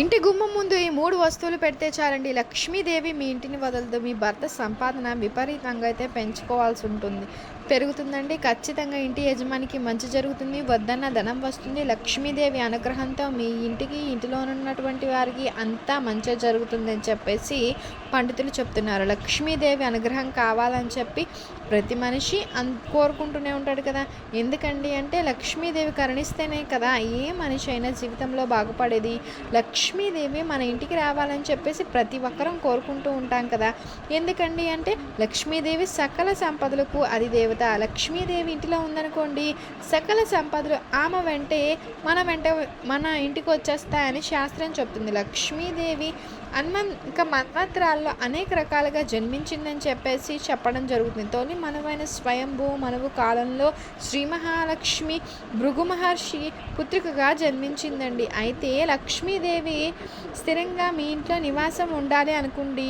ఇంటి గుమ్మం ముందు ఈ మూడు వస్తువులు పెడితే చాలండి. లక్ష్మీదేవి మీ ఇంటిని వదలదు. మీ భర్త సంపాదన విపరీతంగా అయితే పెంచుకోవాల్సి ఉంటుంది. పెరుగుతుందండి. ఖచ్చితంగా ఇంటి యజమానికి మంచి జరుగుతుంది. వద్దన్న ధనం వస్తుంది. లక్ష్మీదేవి అనుగ్రహంతో మీ ఇంటికి ఇంటిలో ఉన్నటువంటి వారికి అంతా మంచి జరుగుతుందని చెప్పేసి పండితులు చెప్తున్నారు. లక్ష్మీదేవి అనుగ్రహం కావాలని చెప్పి ప్రతి మనిషి అన్ కోరుకుంటూనే ఉంటాడు కదా. ఎందుకండి అంటే లక్ష్మీదేవి కరుణిస్తేనే కదా ఏ మనిషి అయినా జీవితంలో బాగుపడేది. లక్ష్మీదేవి మన ఇంటికి రావాలని చెప్పేసి ప్రతి ఒక్కరం కోరుకుంటూ ఉంటాం కదా. ఎందుకండి అంటే లక్ష్మీదేవి సకల సంపదలకు అది దేవత లక్ష్మీదేవి ఇంటిలో ఉందనుకోండి సకల సంపదలు ఆమె వెంటే మన వెంట మన ఇంటికి వచ్చేస్తాయని శాస్త్రం చెప్తుంది. లక్ష్మీదేవి హనుమన్ ఇంకా మన్వంతరాల్లో అనేక రకాలుగా జన్మించిందని చెప్పేసి చెప్పడం జరుగుతుంది. తొలి మనవైన స్వయంభూ మనవు కాలంలో శ్రీ మహాలక్ష్మి భృగు మహర్షి పుత్రికగా జన్మించిందండి. అయితే లక్ష్మీదేవి స్థిరంగా మీ ఇంట్లో నివాసం ఉండాలి అనుకుండి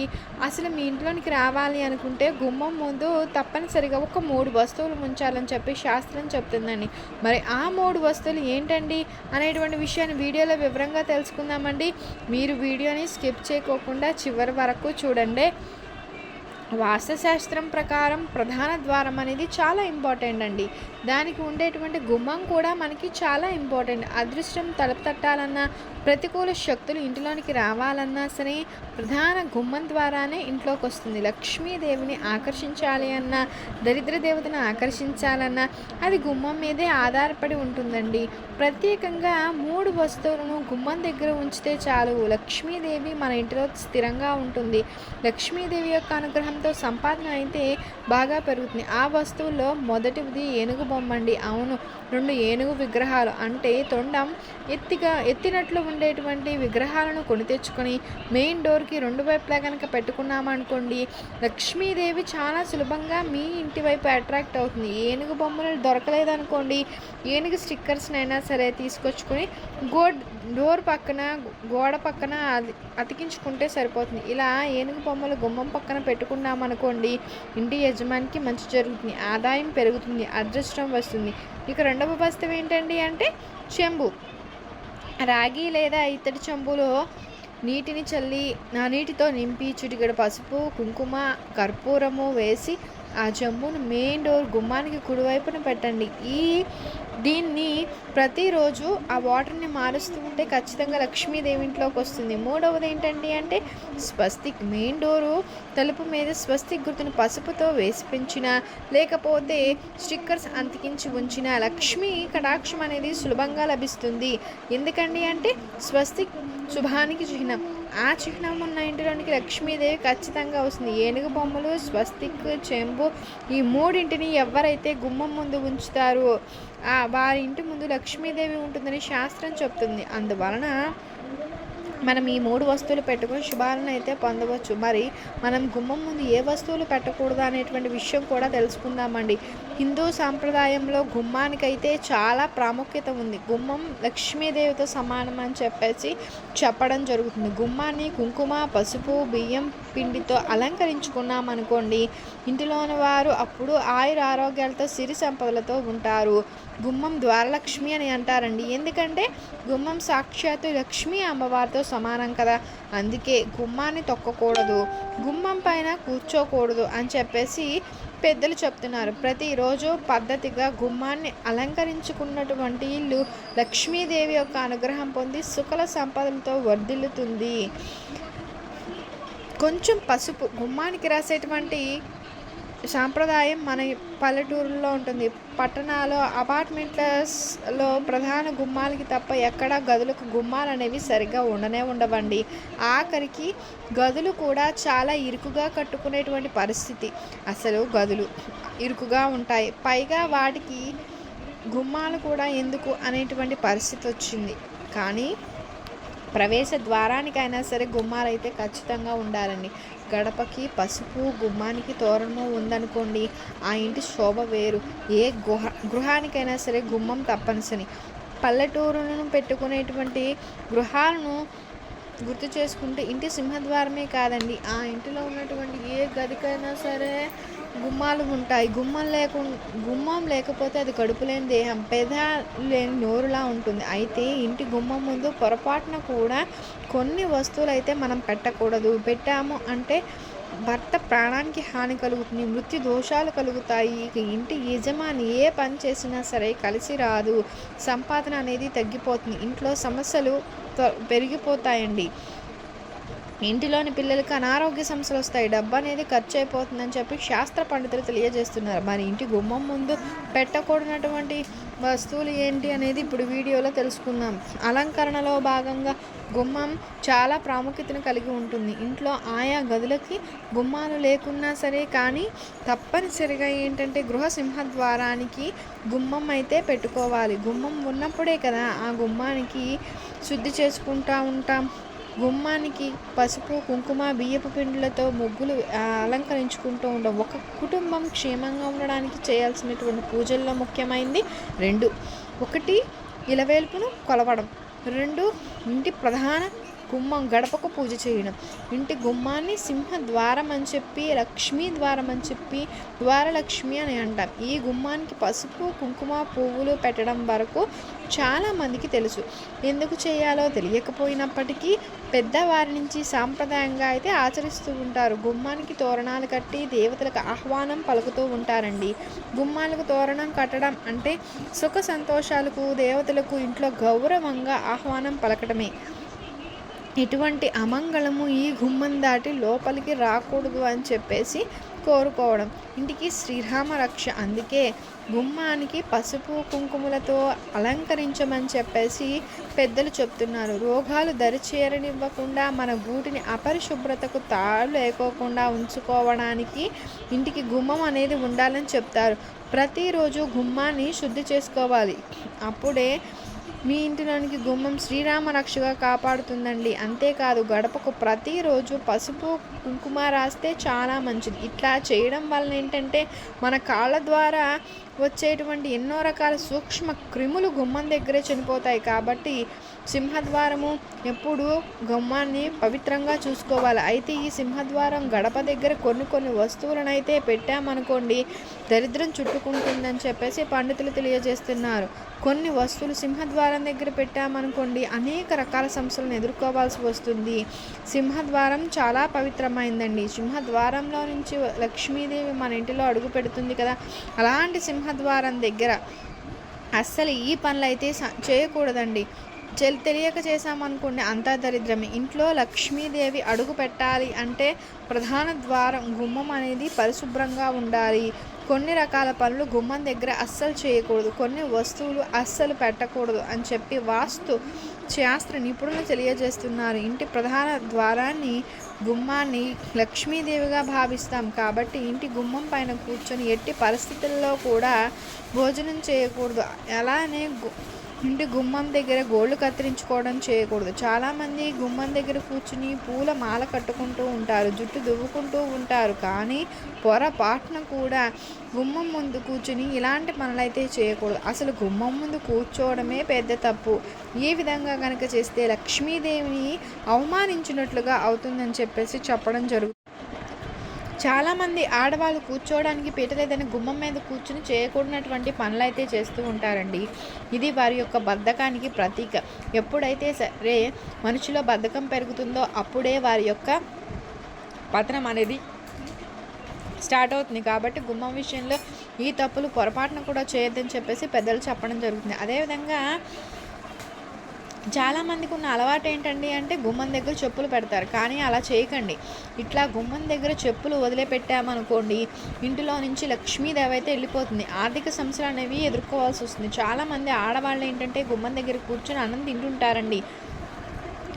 అసలు మీ ఇంట్లోనికి రావాలి అనుకుంటే గుమ్మం ముందు తప్పనిసరిగా ఒక మూడు వస్తువులు ఉంచాలని చెప్పి శాస్త్రం చెప్తుందండి. మరి ఆ మూడు వస్తువులు ఏంటండి అనేటువంటి విషయాన్ని వీడియోలో వివరంగా తెలుసుకుందామండి. మీరు వీడియోని స్కిప్ చేయకోకుండా చివరి వరకు చూడండి. వాస్తుశాస్త్రం ప్రకారం ప్రధాన ద్వారం అనేది చాలా ఇంపార్టెంట్ అండి. దానికి ఉండేటువంటి గుమ్మం కూడా మనకి చాలా ఇంపార్టెంట్ అదృష్టం తలుపు తట్టాలన్నా ప్రతికూల శక్తులు ఇంటిలోనికి రావాలన్నా సరే ప్రధాన గుమ్మం ద్వారానే ఇంట్లోకి వస్తుంది లక్ష్మీదేవిని ఆకర్షించాలి అన్నా దరిద్ర దేవతను ఆకర్షించాలన్నా అది గుమ్మం మీదే ఆధారపడి ఉంటుందండి. ప్రత్యేకంగా మూడు వస్తువులను గుమ్మం దగ్గర ఉంచితే చాలు. లక్ష్మీదేవి మన ఇంటిలో స్థిరంగా ఉంటుంది. లక్ష్మీదేవి యొక్క అనుగ్రహం దాంతో సంపాదన అయితే బాగా పెరుగుతుంది. ఆ వస్తువుల్లో మొదటిది ఏనుగు బొమ్మ అండి అవును రెండు ఏనుగు విగ్రహాలు. అంటే తొండం ఎత్తిగా ఎత్తినట్లు ఉండేటువంటి విగ్రహాలను కొని తెచ్చుకొని మెయిన్ డోర్కి రెండు వైపులా కనుక పెట్టుకున్నామనుకోండి లక్ష్మీదేవి చాలా సులభంగా మీ ఇంటి వైపు అట్రాక్ట్ అవుతుంది. ఏనుగు బొమ్మలు దొరకలేదనుకోండి ఏనుగు స్టిక్కర్స్నైనా సరే తీసుకొచ్చుకొని గో డోర్ పక్కన గోడ పక్కన అది అతికించుకుంటే సరిపోతుంది. ఇలా ఏనుగు బొమ్మలు గుమ్మం పక్కన పెట్టుకున్నామనుకోండి ఇంటి యజమానికి మంచి జరుగుతుంది ఆదాయం పెరుగుతుంది అదృష్టం వస్తుంది. ఇక రెండవ వస్తువు ఏంటండి అంటే చెంబు. రాగి లేదా ఇత్తడి చెంబులో నీటిని చల్లి ఆ నీటితో నింపి చిటికెడు పసుపు కుంకుమ కర్పూరము వేసి ఆ చెంబును మెయిన్ డోర్ గుమ్మానికి కుడివైపున పెట్టండి. ఈ దీన్ని ప్రతిరోజు ఆ వాటర్ని మారుస్తూ ఉంటే ఖచ్చితంగా లక్ష్మీదేవి ఇంట్లోకి వస్తుంది. మూడవది ఏంటండి అంటే స్వస్తిక్ మెయిన్ డోరు తలుపు మీద స్వస్తిక్ గుర్తును పసుపుతో వేసిపించిన లేకపోతే స్టిక్కర్స్ అంతికించి ఉంచిన లక్ష్మీ కటాక్షం అనేది సులభంగా లభిస్తుంది. ఎందుకండి అంటే స్వస్తిక్ శుభానికి చిహ్నం. ఆ చిహ్నం ఉన్న ఇంటిలోనికి లక్ష్మీదేవి ఖచ్చితంగా వస్తుంది. ఏనుగు బొమ్మలు స్వస్తిక్ చెంబు ఈ మూడింటిని ఎవరైతే గుమ్మం ముందు ఉంచుతారో వారి ఇంటి ముందు లక్ష్మీదేవి ఉంటుందని శాస్త్రం చెప్తుంది. అందువలన మనం ఈ మూడు వస్తువులు పెట్టుకొని శుభాలను అయితే పొందవచ్చు. మరి మనం గుమ్మం ముందు ఏ వస్తువులు పెట్టకూడదు అనేటువంటి విషయం కూడా తెలుసుకుందామండి. హిందూ సాంప్రదాయంలో గుమ్మానికైతే చాలా ప్రాముఖ్యత ఉంది. గుమ్మం లక్ష్మీదేవితో సమానం అని చెప్పేసి చెప్పడం జరుగుతుంది. గుమ్మాన్ని కుంకుమ పసుపు బియ్యం పిండితో అలంకరించుకున్నాం అనుకోండి ఇంటిలోని వారు అప్పుడు ఆయుర ఆరోగ్యాలతో సిరి సంపదలతో ఉంటారు. గుమ్మం ద్వారలక్ష్మి అని అంటారండి. ఎందుకంటే గుమ్మం సాక్షాత్తు లక్ష్మీ అమ్మవారితో సమానం కదా. అందుకే గుమ్మాన్ని తొక్కకూడదు గుమ్మం పైన కూర్చోకూడదు అని చెప్పేసి పెద్దలు చెప్తున్నారు. ప్రతిరోజు పద్ధతిగా గుమ్మాన్ని అలంకరించుకున్నటువంటి ఇల్లు లక్ష్మీదేవి యొక్క అనుగ్రహం పొంది సుఖల సంపదలతో వర్ధిల్లుతుంది. కొంచెం పసుపు గుమ్మానికి రాసేటువంటి సాంప్రదాయం మన పల్లెటూరులో ఉంటుంది. పట్టణాల్లో అపార్ట్మెంట్లలో ప్రధాన గుమ్మాలకి తప్ప ఎక్కడా గదులకు గుమ్మాలు అనేవి సరిగ్గా ఉండనే ఉండవండి. ఆఖరికి గదులు కూడా చాలా ఇరుకుగా కట్టుకునేటువంటి పరిస్థితి. అసలు గదులు ఇరుకుగా ఉంటాయి. పైగా వాటికి గుమ్మాలు కూడా ఎందుకు అనేటువంటి పరిస్థితి వచ్చింది. కానీ ప్రవేశ ద్వారానికైనా సరే గుమ్మాలు అయితే ఖచ్చితంగా ఉండాలండి. గడపకి పసుపు గుమ్మానికి తోరణము ఉందనుకోండి ఆ ఇంటి శోభ వేరు. ఏ గుహ గృహానికైనా సరే గుమ్మం తప్పనిసరి. పల్లెటూరులను పెట్టుకునేటువంటి గృహాలను గుర్తు చేసుకుంటే ఇంటి సింహద్వారమే కాదండి. ఆ ఇంటిలో ఉన్నటువంటి ఏ గదికైనా సరే గుమ్మాలు ఉంటాయి. గుమ్మం లేకుండా గుమ్మం లేకపోతే అది కడుపు లేని దేహం పెద లేని నోరులా ఉంటుంది. అయితే ఇంటి గుమ్మం ముందు పొరపాటున కూడా కొన్ని వస్తువులు అయితే మనం పెట్టకూడదు. పెట్టాము అంటే భర్త ప్రాణానికి హాని కలుగుతుంది మృత్యు దోషాలు కలుగుతాయి. ఇంటి యజమాని ఏ పని చేసినా సరే కలిసి రాదు. సంపాదన అనేది తగ్గిపోతుంది. ఇంట్లో సమస్యలు త్వ- పెరిగిపోతాయండి. ఇంటిలోని పిల్లలకి అనారోగ్య సమస్యలు వస్తాయి. డబ్బు అనేది ఖర్చు అయిపోతుందని చెప్పి శాస్త్ర పండితులు తెలియజేస్తున్నారు. మరి ఇంటి గుమ్మం ముందు పెట్టకూడనటువంటి వస్తువులు ఏంటి అనేది ఇప్పుడు వీడియోలో తెలుసుకుందాం. అలంకరణలో భాగంగా గుమ్మం చాలా ప్రాముఖ్యతను కలిగి ఉంటుంది. ఇంట్లో ఆయా గదులకి గుమ్మాలు లేకున్నా సరే కానీ తప్పనిసరిగా ఏంటంటే గృహ సింహద్వారానికి గుమ్మం అయితే పెట్టుకోవాలి. గుమ్మం ఉన్నప్పుడే కదా ఆ గుమ్మానికి శుద్ధి చేసుకుంటూ ఉంటాం. గుమ్మానికి పసుపు కుంకుమ బియ్యపు పిండులతో ముగ్గులు అలంకరించుకుంటూ ఉండవు ఒక కుటుంబం క్షేమంగా ఉండడానికి చేయాల్సినటువంటి పూజల్లో ముఖ్యమైనది రెండు. ఒకటి ఇలవేల్పును కొలవడం. రెండు ఇంటి ప్రధాన గుమ్మం గడపకు పూజ చేయడం ఇంటి గుమ్మాన్ని సింహ ద్వారం అని చెప్పి లక్ష్మీ ద్వారం అని చెప్పి ద్వారలక్ష్మి అని అంటాం. ఈ గుమ్మానికి పసుపు కుంకుమ పువ్వులు పెట్టడం వరకు చాలామందికి తెలుసు. ఎందుకు చేయాలో తెలియకపోయినప్పటికీ పెద్దవారి నుంచి సాంప్రదాయంగా అయితే ఆచరిస్తూ ఉంటారు. గుమ్మానికి తోరణాలు కట్టి దేవతలకు ఆహ్వానం పలుకుతూ ఉంటారండి. గుమ్మాలకు తోరణం కట్టడం అంటే సుఖ సంతోషాలకు దేవతలకు ఇంట్లో గౌరవంగా ఆహ్వానం పలకటమే. ఎటువంటి అమంగళము ఈ గుమ్మం దాటి లోపలికి రాకూడదు అని చెప్పేసి కోరుకోవడం. ఇంటికి శ్రీరామ రక్ష అందుకే గుమ్మానికి పసుపు కుంకుమలతో అలంకరించమని చెప్పేసి పెద్దలు చెప్తున్నారు. రోగాలు దరిచేరనివ్వకుండా మన గూటిని అపరిశుభ్రతకు తాళ్ళు లేకోకుండా ఉంచుకోవడానికి ఇంటికి గుమ్మం అనేది ఉండాలని చెప్తారు. ప్రతిరోజు గుమ్మాన్ని శుద్ధి చేసుకోవాలి. అప్పుడే మీ ఇంటిలోనికి గుమ్మం శ్రీరామ రక్షగా కాపాడుతుందండి. అంతేకాదు గడపకు ప్రతిరోజు పసుపు కుంకుమ రాస్తే చాలా మంచిది. ఇట్లా చేయడం వల్ల ఏంటంటే మన కాళ్ళ ద్వారా వచ్చేటువంటి ఎన్నో రకాల సూక్ష్మ క్రిములు గుమ్మం దగ్గరే చనిపోతాయి కాబట్టి సింహద్వారము ఎప్పుడు గుమ్మాన్ని పవిత్రంగా చూసుకోవాలి. అయితే ఈ సింహద్వారం గడప దగ్గర కొన్ని కొన్ని వస్తువులను అయితే పెట్టామనుకోండి దరిద్రం చుట్టుకుంటుందని చెప్పేసి పండితులు తెలియజేస్తున్నారు. కొన్ని వస్తువులు సింహద్వారం దగ్గర పెట్టామనుకోండి అనేక రకాల సమస్యలను ఎదుర్కోవాల్సి వస్తుంది. సింహద్వారం చాలా పవిత్రమైందండి. సింహద్వారంలో నుంచి లక్ష్మీదేవి మన ఇంటిలో అడుగు పెడుతుంది కదా. అలాంటి సింహద్వారం దగ్గర. అస్సలు ఈ పనులు అయితే స- చేయకూడదండి. చెల్ తెలియక చేశామనుకునే అంతా దరిద్రమే. ఇంట్లో లక్ష్మీదేవి అడుగు పెట్టాలి అంటే ప్రధాన ద్వారం గుమ్మం అనేది పరిశుభ్రంగా ఉండాలి. కొన్ని రకాల పనులు గుమ్మం దగ్గర అస్సలు చేయకూడదు. కొన్ని వస్తువులు అస్సలు పెట్టకూడదు అని చెప్పి వాస్తు శాస్త్ర నిపుణులు తెలియజేస్తున్నారు. ఇంటి ప్రధాన ద్వారాన్ని గుమ్మాన్ని లక్ష్మీదేవిగా భావిస్తాం కాబట్టి ఇంటి గుమ్మం పైన కూర్చొని ఎట్టి పరిస్థితుల్లో కూడా భోజనం చేయకూడదు. అలానే గు- ఇంటి గుమ్మం దగ్గర గోళ్ళు కత్తిరించుకోవడం చేయకూడదు. చాలామంది గుమ్మం దగ్గర కూర్చుని పూల మాల కట్టుకుంటూ ఉంటారు జుట్టు దువ్వుకుంటూ ఉంటారు. కానీ పొరపాటున కూడా గుమ్మం ముందు కూర్చుని ఇలాంటి పనులైతే చేయకూడదు. అసలు గుమ్మం ముందు కూర్చోవడమే పెద్ద తప్పు. ఈ విధంగా కనుక చేస్తే లక్ష్మీదేవిని అవమానించినట్లుగా అవుతుందని చెప్పేసి చెప్పడం జరుగుతుంది చాలామంది ఆడవాళ్ళు కూర్చోవడానికి పీట లేదని గుమ్మం మీద కూర్చుని చేయకూడనటువంటి పనులు అయితే చేస్తూ ఉంటారండి. ఇది వారి యొక్క బద్ధకానికి ప్రతీక. ఎప్పుడైతే సరే మనిషిలో బద్ధకం పెరుగుతుందో అప్పుడే వారి యొక్క పతనం అనేది స్టార్ట్ అవుతుంది. కాబట్టి గుమ్మం విషయంలో ఈ తప్పులు పొరపాటున కూడా చేయొద్దని చెప్పేసి పెద్దలు చెప్పడం జరుగుతుంది. అదేవిధంగా చాలామందికి ఉన్న అలవాటు ఏంటండి అంటే గుమ్మం దగ్గర చెప్పులు పెడతారు. కానీ అలా చేయకండి. ఇట్లా గుమ్మం దగ్గర చెప్పులు వదిలిపెట్టామనుకోండి ఇంటిలో నుంచి లక్ష్మీదేవి అయితే వెళ్ళిపోతుంది. ఆర్థిక సమస్యలు అనేవి ఎదుర్కోవాల్సి వస్తుంది. చాలామంది ఆడవాళ్ళు ఏంటంటే గుమ్మం దగ్గర కూర్చొని అన్నం తింటుంటారండి.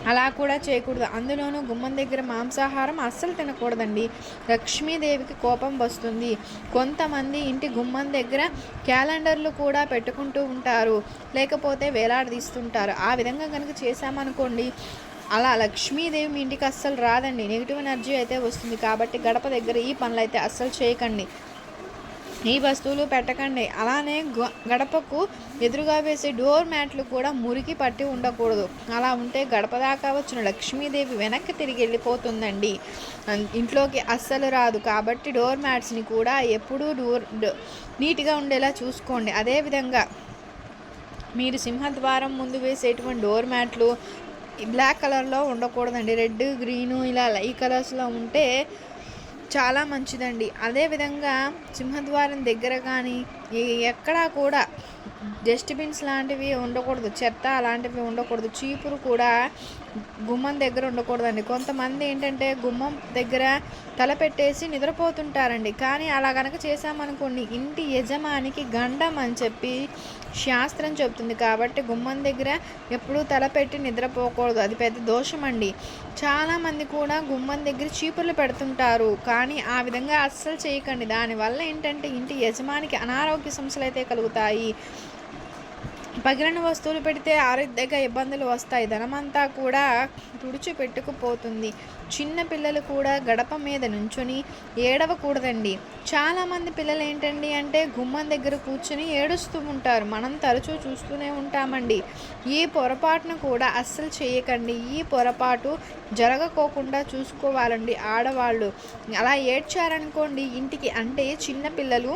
అలా కూడా చేయకూడదు. అందులోనూ గుమ్మం దగ్గర మాంసాహారం అస్సలు తినకూడదండి. లక్ష్మీదేవికి కోపం వస్తుంది. కొంతమంది ఇంటి గుమ్మం దగ్గర క్యాలెండర్లు కూడా పెట్టుకుంటూ ఉంటారు. లేకపోతే వేలాడదీస్తుంటారు. ఆ విధంగా కనుక చేశామనుకోండి అలా లక్ష్మీదేవి మీ ఇంటికి అస్సలు రాదండి. నెగిటివ్ ఎనర్జీ అయితే వస్తుంది. కాబట్టి గడప దగ్గర ఈ పనులు అయితే అస్సలు చేయకండి. ఈ వస్తువులు పెట్టకండి. అలానే గ- గడపకు ఎదురుగా వేసే డోర్ మ్యాట్లు కూడా మురికి పట్టి ఉండకూడదు. అలా ఉంటే గడప దాకా వచ్చిన లక్ష్మీదేవి వెనక్కి తిరిగి వెళ్ళిపోతుందండి. ఇంట్లోకి అస్సలు రాదు. కాబట్టి డోర్ మ్యాట్స్ని కూడా ఎప్పుడూ డోర్ నీట్గా ఉండేలా చూసుకోండి. అదేవిధంగా మీరు సింహద్వారం ముందు వేసేటువంటి డోర్ మ్యాట్లు బ్లాక్ కలర్లో ఉండకూడదండి. రెడ్ గ్రీను ఇలా ఈ కలర్స్లో ఉంటే చాలా మంచిదండి. అదేవిధంగా సింహద్వారం దగ్గర కానీ ఎక్కడా కూడా డస్ట్బిన్స్ లాంటివి ఉండకూడదు. చెత్త అలాంటివి ఉండకూడదు. చీపురు కూడా గుమ్మం దగ్గర ఉండకూడదండి. కొంతమంది ఏంటంటే గుమ్మం దగ్గర తల పెట్టేసి నిద్రపోతుంటారండి. కానీ అలా కనుక చేసామనుకోండి ఇంటి యజమానికి గండం అని చెప్పి శాస్త్రం చెబుతుంది కాబట్టి గుమ్మం దగ్గర ఎప్పుడూ తల పెట్టి నిద్రపోకూడదు. అది పెద్ద దోషం అండి చాలామంది కూడా గుమ్మం దగ్గర చీపుర్లు పెడుతుంటారు. కానీ ఆ విధంగా అస్సలు చేయకండి. దానివల్ల ఏంటంటే ఇంటి యజమానికి అనారోగ్య సమస్యలు అయితే కలుగుతాయి. పగిలిన వస్తువులు పెడితే ఆరోగ్యంగా ఇబ్బందులు వస్తాయి. ధనమంతా కూడా తుడిచిపెట్టుకుపోతుంది. చిన్న పిల్లలు కూడా గడప మీద నుంచుని ఏడవకూడదండి. చాలామంది పిల్లలు ఏంటండి అంటే గుమ్మం దగ్గర కూర్చుని ఏడుస్తూ ఉంటారు. మనం తరచూ చూస్తూనే ఉంటామండి. ఈ పొరపాటును కూడా అస్సలు చేయకండి. ఈ పొరపాటు జరగకోకుండా చూసుకోవాలండి ఆడవాళ్ళు. అలా ఏడ్చారనుకోండి ఇంటికి అంటే చిన్న పిల్లలు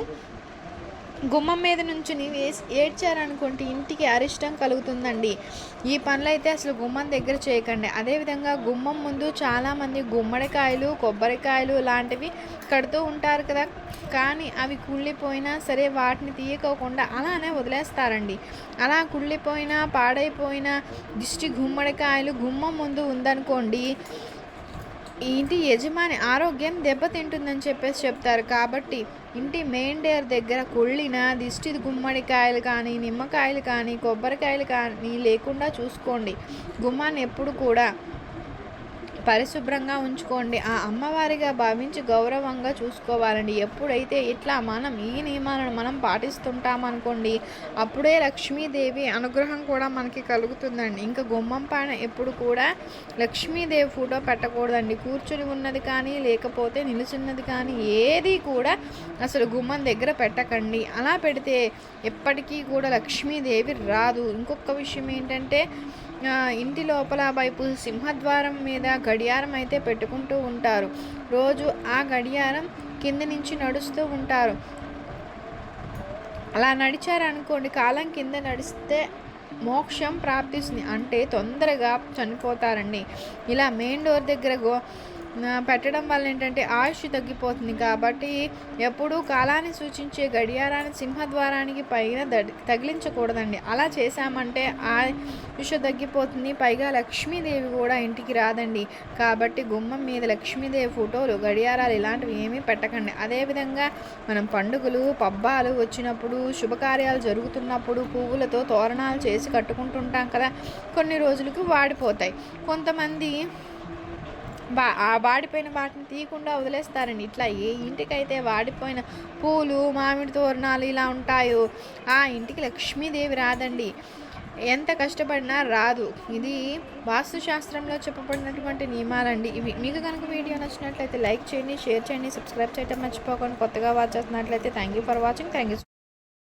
గుమ్మం మీద నుంచి వేసి ఏడ్చారనుకుంటే ఇంటికి అరిష్టం కలుగుతుందండి. ఈ పనులు అయితే అసలు గుమ్మం దగ్గర చేయకండి. అదేవిధంగా గుమ్మం ముందు చాలామంది గుమ్మడికాయలు కొబ్బరికాయలు లాంటివి కడుతూ ఉంటారు కదా. కానీ అవి కుళ్ళిపోయినా సరే వాటిని తీయకోకుండా అలానే వదిలేస్తారండి. అలా కుళ్ళిపోయినా పాడైపోయిన దిష్టి గుమ్మడికాయలు గుమ్మం ముందు ఉందనుకోండి ఈ ఇంటి యజమాని ఆరోగ్యం దెబ్బతింటుందని చెప్పేసి చెప్తారు. కాబట్టి ఇంటి మెయిన్ డేర్ దగ్గర కుళ్ళిన దిష్టి గుమ్మడికాయలు కానీ నిమ్మకాయలు కానీ కొబ్బరికాయలు కానీ లేకుండా చూసుకోండి. గుమ్మాన్ని ఎప్పుడు కూడా పరిశుభ్రంగా ఉంచుకోండి. ఆ అమ్మవారిగా భావించి గౌరవంగా చూసుకోవాలండి. ఎప్పుడైతే ఇట్లా మనం ఈ నియమాలను మనం పాటిస్తుంటామనుకోండి అప్పుడే లక్ష్మీదేవి అనుగ్రహం కూడా మనకి కలుగుతుందండి. ఇంకా గుమ్మం పైన ఎప్పుడు కూడా లక్ష్మీదేవి ఫోటో పెట్టకూడదండి. కూర్చుని ఉన్నది కానీ లేకపోతే నిలుచున్నది కానీ ఏది కూడా అసలు గుమ్మం దగ్గర పెట్టకండి. అలా పెడితే ఎప్పటికీ కూడా లక్ష్మీదేవి రాదు. ఇంకొక విషయం ఏంటంటే ఇంటి లోపల వైపు సింహద్వారం మీద గడియారం అయితే పెట్టుకుంటూ ఉంటారు. రోజు ఆ గడియారం కింద నుంచి నడుస్తూ ఉంటారు. అలా నడిచారనుకోండి కాలం కింద నడిస్తే మోక్షం ప్రాప్తిస్తుంది. అంటే తొందరగా చనిపోతారండి. ఇలా మెయిన్ డోర్ దగ్గర గో పెట్టడం వల్ల ఏంటంటే ఆయుష్ తగ్గిపోతుంది కాబట్టి ఎప్పుడూ కాలాన్ని సూచించే గడియారాన్ని సింహద్వారానికి పైన తగిలించకూడదండి. అలా చేశామంటే ఆయుష్ తగ్గిపోతుంది పైగా లక్ష్మీదేవి కూడా ఇంటికి రాదండి. కాబట్టి గుమ్మం మీద లక్ష్మీదేవి ఫోటోలు గడియారాలు ఇలాంటివి ఏమీ పెట్టకండి. అదేవిధంగా మనం పండుగలు పబ్బాలు వచ్చినప్పుడు శుభకార్యాలు జరుగుతున్నప్పుడు పువ్వులతో తోరణాలు చేసి కట్టుకుంటుంటాం కదా కొన్ని రోజులకు వాడిపోతాయి. కొంతమంది బా ఆ వాడిపోయిన వాటిని తీయకుండా వదిలేస్తారండి. ఇట్లా ఏ ఇంటికైతే వాడిపోయిన పూలు మామిడి తోరణాలు ఇలా ఉంటాయో ఆ ఇంటికి లక్ష్మీదేవి రాదండి. ఎంత కష్టపడినా రాదు. ఇది వాస్తుశాస్త్రంలో చెప్పబడినటువంటి నియమాలండి. ఇవి మీకు కనుక వీడియో నచ్చినట్లయితే లైక్ చేయండి షేర్ చేయండి సబ్స్క్రైబ్ చేయడం మర్చిపోకండి. కొత్తగా వాచ్ చేస్తున్నట్లయితే thank you for watching. Thank you